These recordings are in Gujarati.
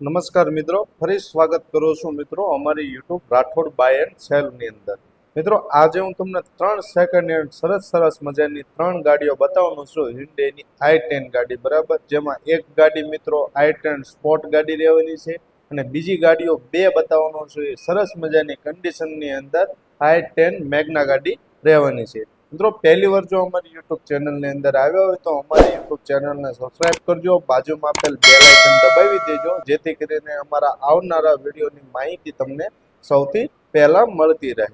નમસ્કાર મિત્રો, ફરી સ્વાગત કરું છું મિત્રો અમારી યુટ્યુબ રાઠોડ બાય એન્ડ સેલની અંદર. મિત્રો, આજે હું તમને ત્રણ સેકન્ડ હેન્ડ સરસ સરસ મજાની ત્રણ ગાડીઓ બતાવવાનું છું. હિન્ડેની આઈ ટેન ગાડી, બરાબર? જેમાં એક ગાડી મિત્રો આઈ ટેન સ્પોર્ટ ગાડી રહેવાની છે અને બીજી ગાડીઓ બે બતાવવાનો છું. એ સરસ મજાની કન્ડિશનની અંદર આઈ ટેન મેગના ગાડી રહેવાની છે. મિત્રો, પહેલી વાર જો અમારી યુટ્યુબ ચેનલની અંદર આવ્યો હોય તો અમારી યુટ્યુબ ચેનલને સબસ્ક્રાઈબ કરજો. બાજુમાં આપેલ બે લાઇકન દબાવી દેજો. જેથી કરીને અમારા આવનારા વિડીયોની માહિતી તમને સૌથી પહેલાં મળતી રહે.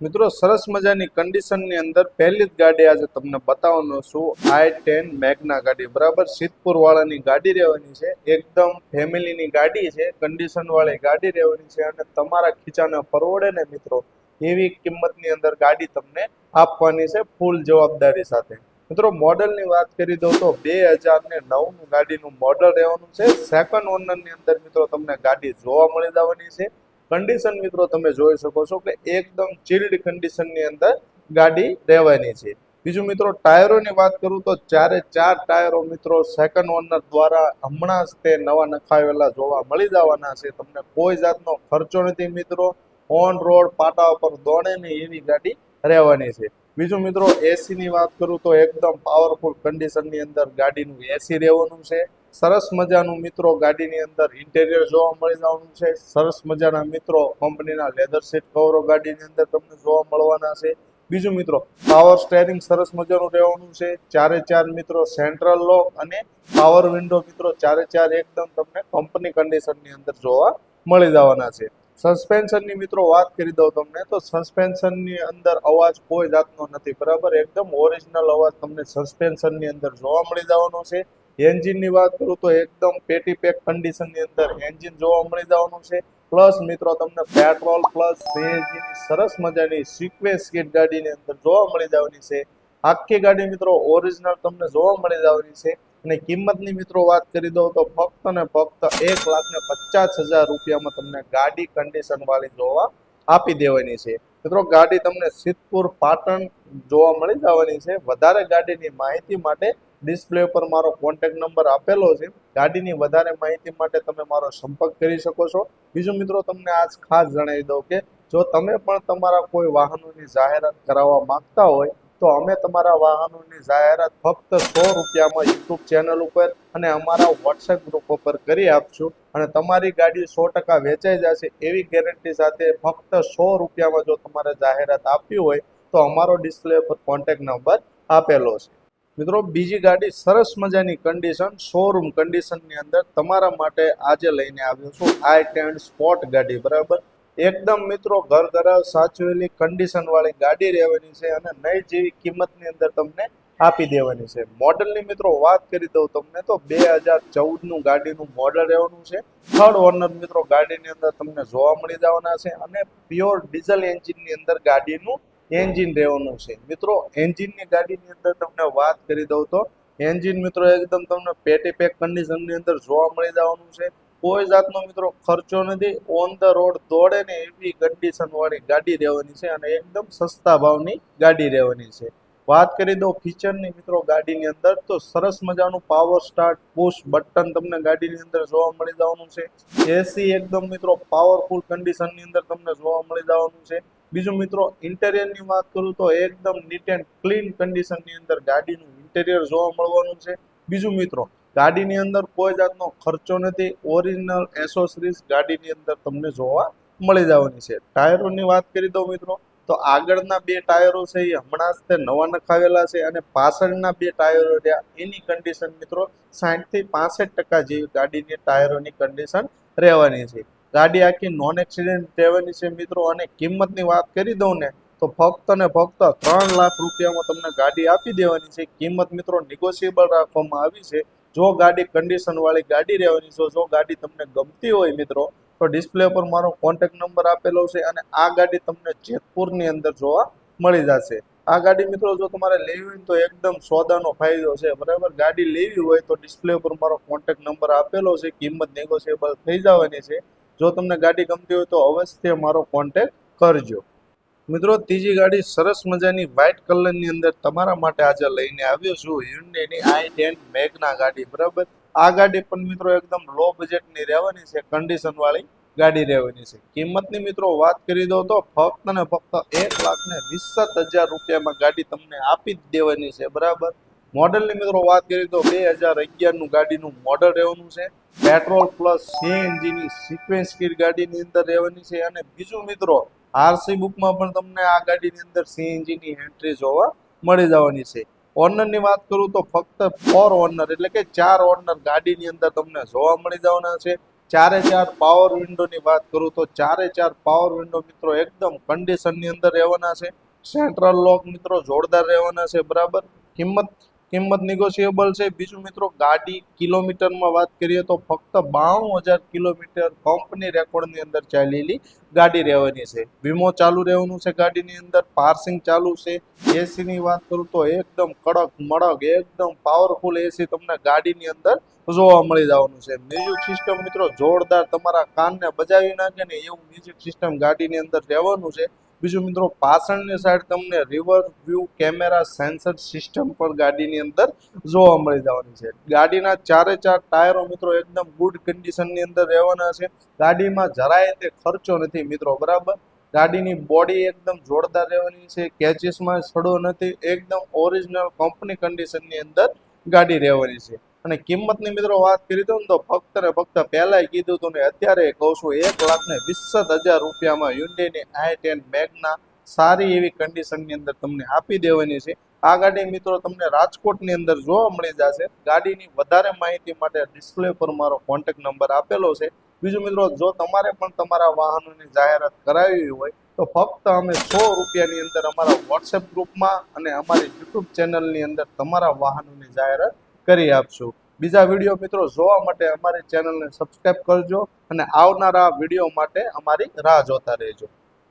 મિત્રો, સરસ મજાની કન્ડિશનની અંદર પહેલી જ ગાડી આજે તમને બતાવવાનો છું. આઈ ટેન મેગના ગાડી. બરાબર સિદ્ધપુર વાળાની ગાડી રહેવાની છે. એકદમ ફેમિલીની ગાડી છે. કન્ડિશનવાળી ગાડી રહેવાની છે અને તમારા ખીચાને પરવડે ને મિત્રો એવી કિંમતની અંદર ગાડી તમને આપવાની છે ફૂલ જવાબદારી સાથે. મિત્રો, મોડલની વાત કરી દઉં તો બે હજાર ને નવનું ગાડીનું મોડલ રહેવાનું છે. સેકન્ડ ઓનરની અંદર મિત્રો તમને ગાડી જોવા મળી જવાની છે. કન્ડિશન મિત્રો તમે જોઈ શકો છો કે એકદમ ચિલ્ડ કન્ડિશનની અંદર ગાડી રહેવાની છે. બીજું મિત્રો, ટાયરોની વાત કરું તો ચારે ચાર ટાયરો મિત્રો સેકન્ડ ઓનર દ્વારા હમણાં જ તે નવા નખાવેલા જોવા મળી જવાના છે. તમને કોઈ જાતનો ખર્ચો નથી મિત્રો. ઓન રોડ પાટા ઉપર દોડે ને એવી ગાડી રહેવાની છે. બીજું મિત્રો એસી ની વાત કરું તો એકદમ પાવરફુલ કન્ડિશનની અંદર ગાડીનું એસી રહેવાનું છે. સરસ મજાનું મિત્રો ગાડીની અંદર ઇન્ટેરિયર જોવા મળી જવાનું છે. સરસ મજાના મિત્રો કંપનીના લેધર સીટ કવરો ગાડીની અંદર તમને જોવા મળવાના છે. બીજું મિત્રો પાવર સ્ટેરિંગ સરસ મજાનું રહેવાનું છે. ચારે ચાર મિત્રો સેન્ટ્રલ લોક અને પાવર વિન્ડો મિત્રો ચારે ચાર એકદમ તમને કંપની કન્ડિશનની અંદર જોવા મળી જવાના છે. સસ્પેન્શનની મિત્રો વાત કરી દઉં તમને, તો સસ્પેન્શનની અંદર અવાજ કોઈ જાતનો નથી, બરાબર? એકદમ ઓરિજિનલ અવાજ તમને સસ્પેન્શનની અંદર જોવા મળી જવાનો છે. એન્જિનની વાત કરું તો એકદમ પેટી પેક કન્ડિશનની અંદર એન્જિન જોવા મળી જવાનું છે. પ્લસ મિત્રો, તમને પેટ્રોલ પ્લસ સીએનજીની સરસ મજાની સિક્વેન્સ કીટ ગાડીની અંદર જોવા મળી જવાની છે. આખી ગાડી, મિત્રો ઓરિજિનલ તમને જોવા મળી જવાની છે. અને કિંમતની મિત્રો વાત કરી દઉં તો ફક્ત ને ફક્ત એક લાખ ને પચાસ હજાર રૂપિયામાં તમને ગાડી કન્ડિશન વાળી જોવા આપી દેવાની છે. મિત્રો, ગાડી તમને સિદ્ધપુર, પાટણ જોવા મળી જવાની છે. વધારે ગાડીની માહિતી માટે ડિસ્પ્લે ઉપર મારો કોન્ટેક્ટ નંબર આપેલો છે. ગાડીની વધારે માહિતી માટે તમે મારો સંપર્ક કરી શકો છો. બીજું મિત્રો, તમને આજ ખાસ જણાવી દઉં કે જો તમે પણ તમારા કોઈ વાહનોની જાહેરાત કરાવવા માંગતા હોય તો અમે તમારા વાહનોની જાહેરાત ફક્ત સો રૂપિયામાં યુટ્યુબ ચેનલ ઉપર અને અમારા વોટ્સએપ ગ્રુપ ઉપર કરી આપશું અને તમારી ગાડી સો ટકા વેચાઈ જશે એવી ગેરંટી સાથે ફક્ત સો રૂપિયામાં જો તમારે જાહેરાત આપવી હોય તો અમારો ડિસ્પ્લે પર કોન્ટેક્ટ નંબર આપેલો છે. મિત્રો, બીજી ગાડી સરસ મજાની કન્ડિશન શોરૂમ કન્ડિશનની અંદર તમારા માટે આજે લઈને આવ્યો છું. આઈ ટેન્ડ સ્પોટ ગાડી, બરાબર? એકદમ મિત્રો ઘર ઘર સાચવેલી કન્ડિશન વાળી ગાડી રહેવાની છે અને નઈ જેવી કિંમતની અંદર તમને આપી દેવાની છે. મોડલની મિત્રો વાત કરી દઉં તમને તો બે હજાર ચૌદનું ગાડીનું મોડલ રહેવાનું છે. થર્ડ ઓનર મિત્રો ગાડીની અંદર તમને જોવા મળી જવાના છે અને પ્યોર ડીઝલ એન્જિનની અંદર ગાડીનું એન્જિન રહેવાનું છે. મિત્રો એન્જિનની ગાડીની અંદર તમને વાત કરી દઉં તો એન્જિન મિત્રો એકદમ તમને પેટી પેક કન્ડિશનની અંદર જોવા મળી જવાનું છે. કોઈ જાતનો મિત્રો ખર્ચો નથી. ઓન ધ રોડ દોડે ને એવી કન્ડિશન વાળી ગાડી રહેવાની છે અને એકદમ સસ્તા ભાવની ગાડી રહેવાની છે. વાત કરી દો ફીચરની મિત્રો ગાડીની અંદર, તો સરસ મજાનું પાવર સ્ટાર્ટ પુશ બટન તમને ગાડીની અંદર જોવા મળી જવાનું છે. એસી એકદમ મિત્રો પાવરફુલ કન્ડિશનની અંદર તમને જોવા મળી જવાનું છે. બીજું મિત્રો ઇન્ટેરિયરની વાત કરું તો એકદમ નીટ એન્ડ ક્લીન કન્ડિશનની અંદર ગાડીનું ઇન્ટેરિયર જોવા મળવાનું છે. બીજું મિત્રો ગાડીની અંદર કોઈ જાતનો ખર્ચો નથી. ઓરિજિનલ એસોસરીઝ ગાડીની અંદર તમને જોવા મળી જવાની છે. ટાયરોની વાત કરી દઉં મિત્રો, તો આગળના બે ટાયરો છે એ હમણાં જ તે નવા નખાવેલા છે અને પાછળના બે ટાયરો રહ્યા એની કન્ડિશન મિત્રો સાઠથી પાસઠ ટકા જેવી ગાડીની ટાયરોની કન્ડિશન રહેવાની છે. ગાડી આખી નોન એક્સિડન્ટ રહેવાની છે મિત્રો અને કિંમતની વાત કરી દઉં ને, તો ફક્ત ને ફક્ત ત્રણ લાખ રૂપિયામાં તમને ગાડી આપી દેવાની છે. કિંમત મિત્રો નિગોશિયેબલ રાખવામાં આવી છે. જો ગાડી કન્ડિશનવાળી ગાડી રહેવાની છે જો ગાડી તમને ગમતી હોય મિત્રો, તો ડિસ્પ્લે પર મારો કોન્ટેક નંબર આપેલો છે અને આ ગાડી તમને જેતપુરની અંદર જોવા મળી જશે. આ ગાડી મિત્રો, જો તમારે લેવી હોય તો એકદમ સોદાનો ફાયદો છે. બરાબર? ગાડી લેવી હોય તો ડિસ્પ્લે પર મારો કોન્ટેક નંબર આપેલો છે. કિંમત નેગોશિયેબલ થઈ જવાની છે. જો તમને ગાડી ગમતી હોય તો અવશ્ય મારો કોન્ટેક કરજો. મિત્રો, ત્રીજી ગાડી સરસ મજાની વ્હાઇટ કલરની અંદર તમારા માટે આજે લઈને આવ્યો છું. હ્યુન્ડેની આઈ ટેન મેગના ગાડી, બરાબર? આ ગાડી પણ મિત્રો એકદમ લો બજેટની રહેવાની છે કન્ડિશન વાળી ગાડી રહેવાની છે. કિંમતની મિત્રો વાત કરી દો તો ફક્ત ને ફક્ત એક લાખ ને વીસ હજાર રૂપિયામાં ગાડી તમને આપી જ દેવાની છે, બરાબર? મોડલની મિત્રો વાત કરીએ તો બે હજાર અગિયારનું ગાડીનું મોડલ રહેવાનું છે. પેટ્રોલ પ્લસ સીએનજીની સિક્વેન્સ કીટ ગાડીની અંદર રહેવાની છે. અને બીજું મિત્રો આરસી બુકમાં પણ તમને આ ગાડીની અંદર સીએનજીની એન્ટ્રી જોવા મળી જવાની છે. ઓનરની વાત કરું તો ફક્ત ફોર ઓનર એટલે કે ચાર ઓનર ગાડીની અંદર તમને જોવા મળી જવાના છે. ચારે ચાર પાવર વિન્ડોની વાત કરું તો ચારે ચાર પાવર વિન્ડો મિત્રો એકદમ કન્ડિશનની અંદર રહેવાના છે. સેન્ટ્રલ લોક મિત્રો જોરદાર રહેવાના છે, બરાબર? કિંમત કિંમત નિગોશિયેબલ છે. બીજું મિત્રો, ગાડી કિલોમીટરમાં વાત કરીએ તો ફક્ત બાણું હજાર કિલોમીટર કંપની રેકોર્ડની અંદર ચાલેલી ગાડી રહેવાની છે. વીમો ચાલુ રહેવાનું છે ગાડીની અંદર પાર્સિંગ ચાલુ છે. એસીની વાત કરું તો એકદમ કડક, મડક, એકદમ પાવરફુલ એસી તમને ગાડીની અંદર જોવા મળી જવાનું છે. મ્યુઝિક સિસ્ટમ મિત્રો, જોરદાર તમારા કાનને બજાવી નાખે ને એવું મ્યુઝિક સિસ્ટમ ગાડીની અંદર રહેવાનું છે. બીજું મિત્રો, પાછળની સાઈડ તમને rear view camera sensor system પણ ગાડીની અંદર જોવા મળી જવાની છે. ગાડીના ચારે ચાર ટાયરો મિત્રો એકદમ ગુડ કન્ડિશનની અંદર રહેવાના છે. ગાડીમાં જરાય તે ખર્ચો નથી મિત્રો, બરાબર? ગાડીની બોડી એકદમ જોરદાર રહેવાની છે કેચીસમાં છડો નથી, એકદમ ઓરિજિનલ કંપની કન્ડિશનની અંદર ગાડી રહેવાની છે. અને કિંમતની મિત્રો વાત કરી દઉં તો ફક્ત ને ફક્ત પહેલાંય કીધું હતું ને અત્યારે કહું છું એક લાખ ને વીસત હજાર રૂપિયામાં યુન્ડેની આઈ ટેન મેગના સારી એવી કન્ડિશનની અંદર તમને આપી દેવાની છે. આ ગાડી મિત્રો તમને રાજકોટની અંદર જોવા મળી જશે. ગાડીની વધારે માહિતી માટે ડિસ્પ્લે પર મારો કોન્ટેક્ટ નંબર આપેલો છે. બીજું મિત્રો, જો તમારે પણ તમારા વાહનોની જાહેરાત કરાવી હોય, તો ફક્ત અમે સો રૂપિયાની અંદર અમારા વોટ્સએપ ગ્રુપમાં અને અમારી યુટ્યુબ ચેનલની અંદર તમારા વાહનોની જાહેરાત કરી આપશું. બીજા વીડિયો મિત્રો જોવા માટે અમારી ચેનલને સબસ્ક્રાઇબ કરજો અને આવનારા વીડિયો માટે અમારી રાહ જોતા રહેજો.